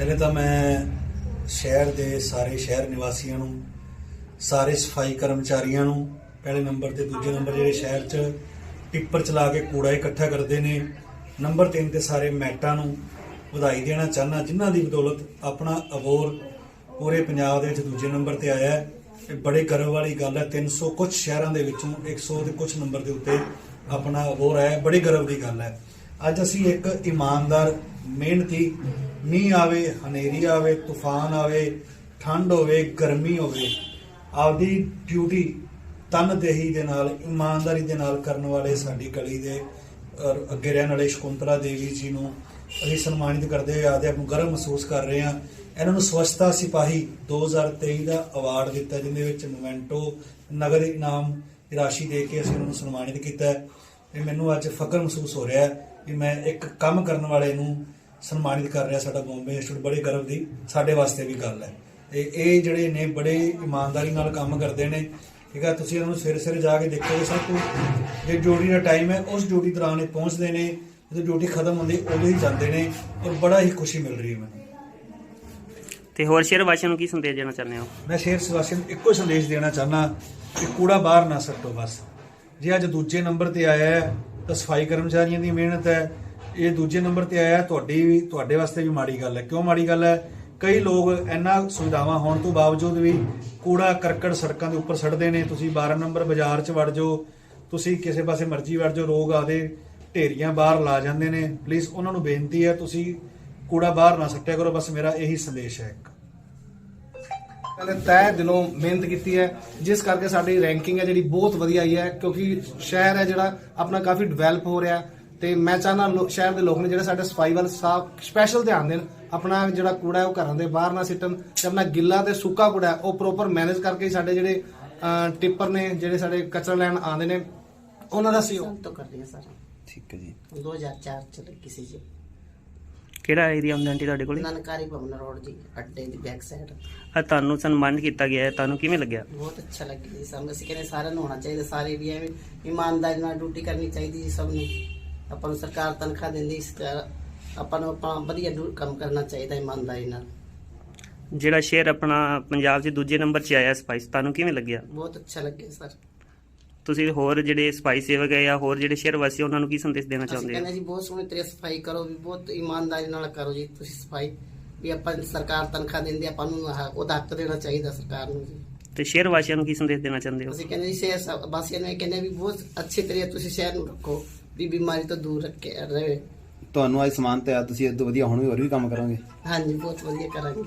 ਪਹਿਲੇ ਤਾਂ ਮੈਂ ਸ਼ਹਿਰ ਦੇ ਸਾਰੇ ਸ਼ਹਿਰ ਨਿਵਾਸੀਆਂ ਨੂੰ, ਸਾਰੇ ਸਫ਼ਾਈ ਕਰਮਚਾਰੀਆਂ ਨੂੰ, ਪਹਿਲੇ ਨੰਬਰ ਤੇ ਦੂਜੇ ਨੰਬਰ ਜਿਹੜੇ ਸ਼ਹਿਰ 'ਚ ਟਿੱਪਰ ਚਲਾ ਕੇ ਕੂੜਾ ਇਕੱਠਾ ਕਰਦੇ ਨੇ, ਨੰਬਰ 3 ਤੇ ਸਾਰੇ ਮੈਟਾਂ ਨੂੰ ਵਧਾਈ ਦੇਣਾ ਚਾਹਨਾ ਜਿਨ੍ਹਾਂ ਦੀ ਬਦੌਲਤ ਆਪਣਾ ਅਬੋਰ ਪੂਰੇ ਪੰਜਾਬ ਦੇ ਵਿੱਚ ਦੂਜੇ ਨੰਬਰ ਤੇ ਆਇਆ ਹੈ। ਇਹ ਬੜੇ ਗਰਵ ਵਾਲੀ ਗੱਲ ਹੈ 300 ਕੁਝ ਸ਼ਹਿਰਾਂ ਦੇ ਵਿੱਚੋਂ 100 ਦੇ ਕੁਝ ਨੰਬਰ ਦੇ ਉੱਤੇ ਆਪਣਾ ਅਬੋਰ ਆਇਆ ਬੜੇ ਬੜੀ ਗਰਵ ਦੀ ਗੱਲ ਹੈ। ਅੱਜ ਅਸੀਂ ਇੱਕ ਇਮਾਨਦਾਰ, ਮਿਹਨਤੀ ਮੀਂਹ ਆਵੇ, ਹਨੇਰੀ ਆਵੇ, ਤੂਫਾਨ ਆਵੇ, ਠੰਡ ਹੋਵੇ, ਗਰਮੀ ਹੋਵੇ, ਆਪਦੀ ਡਿਊਟੀ ਤਨਦੇਹੀ ਦੇ ਨਾਲ, ਇਮਾਨਦਾਰੀ ਦੇ ਨਾਲ ਕਰਨ ਵਾਲੇ ਸਾਡੀ ਕਲੀ ਦੇ, ਔਰ ਅੱਗੇ ਰਹਿਣ ਵਾਲੇ ਸ਼ਕੁੰਤਲਾ ਦੇਵੀ ਜੀ ਨੂੰ ਅਸੀਂ ਸਨਮਾਨਿਤ ਕਰਦੇ ਹੋਏ ਆਦੇ ਆਪ ਨੂੰ ਗਰਮ ਮਹਿਸੂਸ ਕਰ ਰਹੇ ਹਾਂ। ਇਹਨਾਂ ਨੂੰ ਸਵੱਛਤਾ ਸਿਪਾਹੀ 2023 ਦਾ ਅਵਾਰਡ ਦਿੱਤਾ, ਜਿਹਦੇ ਵਿੱਚ ਮੋਮੈਂਟੋ ਨਗਰ ਇਨਾਮ, ਰਾਸ਼ੀ ਦੇ ਕੇ ਅਸੀਂ ਉਹਨਾਂ ਨੂੰ ਸਨਮਾਨਿਤ ਕੀਤਾ। ਹੈ ਤੇ ਮੈਨੂੰ ਅੱਜ ਫਕਰ ਮਹਿਸੂਸ ਹੋ ਰਿਹਾ ਹੈ ਕਿ ਮੈਂ ਇੱਕ ਕੰਮ ਕਰਨ ਵਾਲੇ ਨੂੰ ਸਨਮਾਨਿਤ ਕਰ ਰਿਹਾ ਸਾਡਾ ਬੰਬੇ ਇੰਸਟੀਚਿਊਟ ਬੜੇ ਗਰਵ ਦੀ ਸਾਡੇ ਵਾਸਤੇ ਵੀ ਗੱਲ ਹੈ। ਤੇ ਇਹ ਜਿਹੜੇ ਨੇ ਬੜੇ ਇਮਾਨਦਾਰੀ ਨਾਲ ਕੰਮ ਕਰਦੇ ਨੇ ਠੀਕ ਹੈ ਤੁਸੀਂ ਇਹਨਾਂ ਨੂੰ ਸਵੇਰੇ ਸਵੇਰੇ ਜਾ ਕੇ ਦੇਖੋ ਸਭ ਤੋਂ ਜੇ ਡਿਊਟੀ ਦਾ ਟਾਈਮ ਹੈ ਉਸ ਡਿਊਟੀ ਦੌਰਾਨ ਇਹ ਪਹੁੰਚਦੇ ਨੇ ਜਦੋਂ ਡਿਊਟੀ ਖਤਮ ਹੁੰਦੀ ਉਦੋਂ ਹੀ ਜਾਂਦੇ ਨੇ ਔਰ ਬੜਾ ਹੀ ਖੁਸ਼ੀ ਮਿਲ ਰਹੀ ਹੈ ਮੈਨੂੰ। ਤੇ ਹੋਰ ਸ਼ਹਿਰ ਵਾਸੀਆਂ ਨੂੰ ਕੀ ਸੰਦੇਸ਼ ਦੇਣਾ ਚਾਹੁੰਦੇ ਹੋ? ਮੈਂ ਸ਼ੇਰ ਸਿਵਾਸੀ ਨੂੰ ਇੱਕੋ ਸੰਦੇਸ਼ ਦੇਣਾ ਚਾਹਨਾ ਕਿ ਕੂੜਾ ਬਾਹਰ ਨਾ ਸੱਟੋ ਬਸ। ਜੇ ਅੱਜ ਦੂਜੇ ਨੰਬਰ ਤੇ ਆਇਆ ਹੈ ਤਾਂ ਸਫ਼ਾਈ ਕਰਮਚਾਰੀਆਂ ਦੀ ਮਿਹਨਤ ਹੈ ਇਹ ਦੂਜੇ ਨੰਬਰ ਤੇ ਆਇਆ, ਤੁਹਾਡੀ ਵੀ, ਤੁਹਾਡੇ ਵਾਸਤੇ ਵੀ ਮਾੜੀ ਗੱਲ ਹੈ। ਕਿਉਂ ਮਾੜੀ ਗੱਲ ਹੈ? ਕਈ ਲੋਕ ਇੰਨਾ ਸੁਵਿਧਾਵਾਂ ਹੋਣ ਤੋਂ ਬਾਵਜੂਦ ਵੀ ਕੂੜਾ, ਕਰਕਟ ਸੜਕਾਂ ਦੇ ਉੱਪਰ ਸੜਦੇ ਨੇ। ਤੁਸੀਂ 12 ਨੰਬਰ ਬਾਜ਼ਾਰ 'ਚ ਵੜ ਜਾਓ, ਤੁਸੀਂ ਕਿਸੇ ਪਾਸੇ ਮਰਜ਼ੀ ਵੜ ਜਾਓ, ਰੋਗ ਆਦੇ ਢੇਰੀਆਂ ਬਾਹਰ ਲਾ ਜਾਂਦੇ ਨੇ। ਪਲੀਜ਼ ਉਹਨਾਂ ਨੂੰ ਬੇਨਤੀ ਹੈ, ਤੁਸੀਂ ਕੂੜਾ ਬਾਹਰ ਨਾ ਸੱਟਿਆ ਕਰੋ, ਬਸ ਮੇਰਾ ਇਹੀ ਸੰਦੇਸ਼ ਹੈ ਇੱਕ। ਪਹਿਲੇ ਤੈ ਦਿਲੋਂ ਮਿਹਨਤ ਕੀਤੀ ਹੈ, ਜਿਸ ਕਰਕੇ ਸਾਡੀ ਰੈਂਕਿੰਗ ਹੈ ਜਿਹੜੀ ਬਹੁਤ ਵਧੀਆ ਆਈ ਹੈ, ਕਿਉਂਕਿ ਸ਼ਹਿਰ ਹੈ ਜਿਹੜਾ ਆਪਣਾ ਕਾਫੀ ਡਿਵੈਲਪ ਹੋ ਰਿਹਾ ਤੇ ਮੈਂ ਚਾਹਨਾ ਸ਼ਹਿਰ ਦੇ ਲੋਕ ਨੇ ਜਿਹੜੇ ਸਾਡੇ ਸਫ਼ਾਈ ਵੱਲ ਸਾਫ਼ ਸਪੈਸ਼ਲ ਧਿਆਨ ਦੇਣ ਆਪਣਾ ਜਿਹੜਾ ਕੂੜਾ ਉਹ ਘਰਾਂ ਦੇ ਬਾਹਰ ਨਾ ਸਿੱਟਣ ਤੇ ਆਪਣਾ ਗਿੱਲਾ ਤੇ ਸੁੱਕਾ ਕੂੜਾ ਉਹ ਪ੍ਰੋਪਰ ਮੈਨੇਜ ਕਰਕੇ ਸਾਡੇ ਜਿਹੜੇ ਟਿੱਪਰ ਨੇ ਜਿਹੜੇ ਸਾਡੇ ਕਚਰਾ ਲੈਣ ਆਉਂਦੇ ਨੇ ਉਹਨਾਂ ਦਾ ਸਹਿਯੋਗ। ਤੋਂ ਕਰਦੇ ਆ ਸਾਰਾ। ਠੀਕ ਹੈ ਜੀ। 2004 ਚ ਲੱਗੀ ਜੀ। ਕਿਹੜਾ ਏਰੀਆ ਹੁੰਦਾ ਆਂਟੀ ਤੁਹਾਡੇ ਕੋਲੇ? ਨਨਕਾਰੀ ਭਵਨ ਰੋਡ ਜੀ ਅੱਡੇ ਦੀ ਬੈਕ ਸਾਈਡ ਆ ਤੁਹਾਨੂੰ ਸਨਮਾਨਿਤ ਕੀਤਾ ਗਿਆ ਹੈ ਤੁਹਾਨੂੰ ਕਿਵੇਂ ਲੱਗਿਆ? ਬਹੁਤ ਅੱਛਾ ਲੱਗਿਆ ਜੀ ਸਾਨੂੰ। ਅਸੀਂ ਕਹਿੰਦੇ ਸਾਰਿਆਂ ਨੂੰ ਹੋਣਾ ਚਾਹੀਦਾ ਸਾਰੇ ਵੀ ਐਵੇਂ ਇਮਾਨਦਾਰੀ ਨਾਲ ਡਿਊਟੀ ਕਰਨੀ ਚਾਹੀਦੀ ਜੀ ਸਭ ਨੂੰ। ਆਪਾਂ ਨੂੰ ਸਰਕਾਰ ਤਨਖਾਹ ਦਿੰਦੀ ਇਸ ਕਰ ਆਪਾਂ ਨੂੰ ਆਪਣਾ ਵਧੀਆ ਡਿਊ- ਕੰਮ ਕਰਨਾ ਚਾਹੀਦਾ ਇਮਾਨਦਾਰੀ ਨਾਲ। ਜਿਹੜਾ ਸ਼ਹਿਰ ਆਪਣਾ ਪੰਜਾਬ 'ਚ ਦੂਜੇ ਨੰਬਰ 'ਚ ਆਇਆ ਸਪਾਈਸ ਤੁਹਾਨੂੰ ਕਿਵੇਂ ਲੱਗਿਆ? ਬਹੁਤ ਅੱਛਾ ਲੱਗਿਆ ਸਰ। ਤੁਸੀਂ ਹੋਰ ਜਿਹੜੇ ਸਪਾਈ ਸੇਵਕ ਹੈ ਜਾਂ ਹੋਰ ਜਿਹੜੇ ਸ਼ਹਿਰ ਵਾਸੀ ਉਹਨਾਂ ਨੂੰ ਕੀ ਸੰਦੇਸ਼ ਦੇਣਾ ਅਸੀਂ ਚਾਹੁੰਦੇ ਕਹਿੰਦੇ ਹੋ ਜੀ ਬਹੁਤ ਸੋਹਣੀ ਤਰ੍ਹਾਂ ਸਫ਼ਾਈ ਕਰੋ ਵੀ ਬਹੁਤ ਇਮਾਨਦਾਰੀ ਨਾਲ ਕਰੋ ਜੀ ਤੁਸੀਂ ਸਫ਼ਾਈ। ਵੀ ਆਪਾਂ ਸਰਕਾਰ ਤਨਖਾਹ ਦਿੰਦੀ ਆਪਾਂ ਨੂੰ ਆਹ ਉਹਦਾ ਹੱਕ ਦੇਣਾ ਚਾਹੀਦਾ ਸਰਕਾਰ ਨੂੰ ਜੀ। ਤੇ ਸ਼ਹਿਰ ਵਾਸੀਆਂ ਨੂੰ ਕੀ ਸੰਦੇਸ਼ ਦੇਣਾ ਚਾਹੁੰਦੇ ਹੋ? ਅਸੀਂ ਕਹਿੰਦੇ ਜੀ ਸ਼ਹਿਰ ਵਾਸੀਆਂ ਨੂੰ ਇਹ ਕਹਿੰਦੇ ਵੀ ਬਹੁਤ ਅੱਛੀ ਤਰ੍ਹਾਂ ਤੁਸੀਂ ਸ਼ਹਿਰ ਨੂੰ ਰੱਖੋ। ਵੀ ਬਿਮਾਰੀ ਤੋਂ ਦੂਰ ਰੱਖੇ ਰਹੇ ਤੁਹਾਨੂੰ ਅੱਜ ਸਮਾਨ ਤੇ ਆ ਤੁਸੀਂ ਇਹ ਤੋਂ ਵਧੀਆ ਹੁਣ ਵੀ ਹੋਰ ਵੀ ਕੰਮ ਕਰੋਗੇ? ਹਾਂਜੀ ਬਹੁਤ ਵਧੀਆ ਕਰਾਂਗੇ।